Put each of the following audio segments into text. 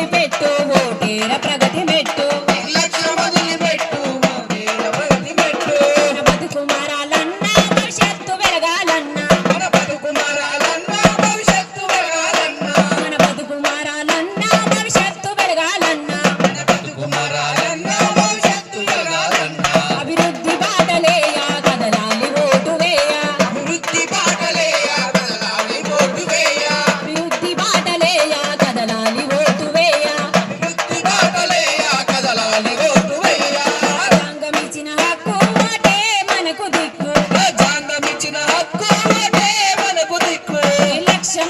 వదిలిపెట్టు ఓటేర ప్రగతి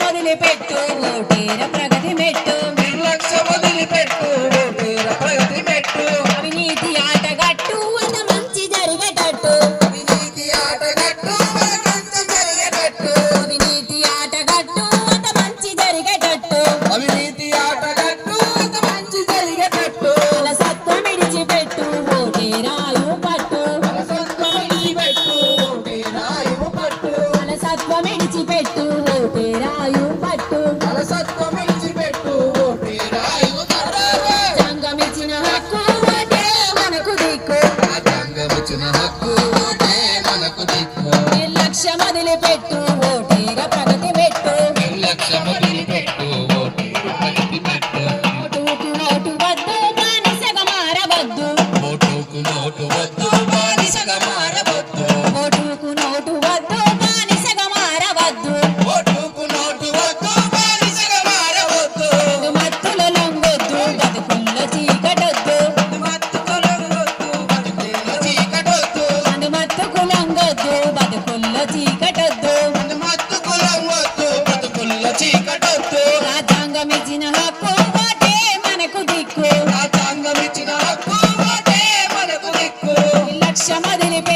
వదిలిపెట్టు ఓటేర ప్రగతి మెట్టు. నిర్లక్ష్యం వదిలిపెట్టు, ఓటేల ప్రగతి మెట్టు. అవినీతి ఆటగట్టు అంత మంచి జరిగేటట్టు. అవినీతి ఆటగట్టు, జరిగేటట్టు. అవినీతి ఆటగట్టు అంత మంచి జరిగేటట్టు. అవినీతి అలసత్వం విడిచిపెట్టు ఓటేరాయు పట్టు మనసత్వం విడిచిపెట్టు, ఓటేల ఇవ్వు పట్టు. సంఘం ఇచ్చిన హక్కు ఓటే మనకు దిక్కు రాజ్యాంగం ఇచ్చిన హక్కు ఓటే మనకు దిక్కు. నిర్లక్ష్యం వదిలిపెట్టు ఓటేర ప్రగతి పెట్టు నిర్లక్ష్యం వదిలిపెట్టు, ఓటేల ప్రగతి మెట్టు. ఓటుకు ఓటు వద్దు బానిసగా మారవద్దు ఓటుకు నోటు వద్దు, బానిసగా మారవద్దు.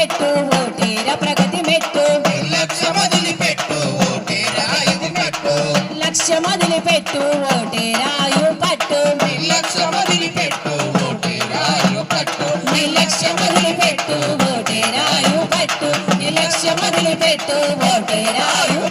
పెట్టు ఓటేర ప్రగతి మెట్టు. నిర్లక్ష్యం వదిలిపెట్టు, ఓటే రాయిది పెట్టు. లక్ష్యం వదిలిపెట్టు ఓటేరాయు పట్టు. నిర్లక్ష్యం వదిలిపెట్టు, ఓటే రాయి పట్టు. నిర్లక్ష్యం వదిలిపెట్టు ఓటేరాయు పట్టు నిర్లక్ష్యం వదిలిపెట్టు ఓటేరాయు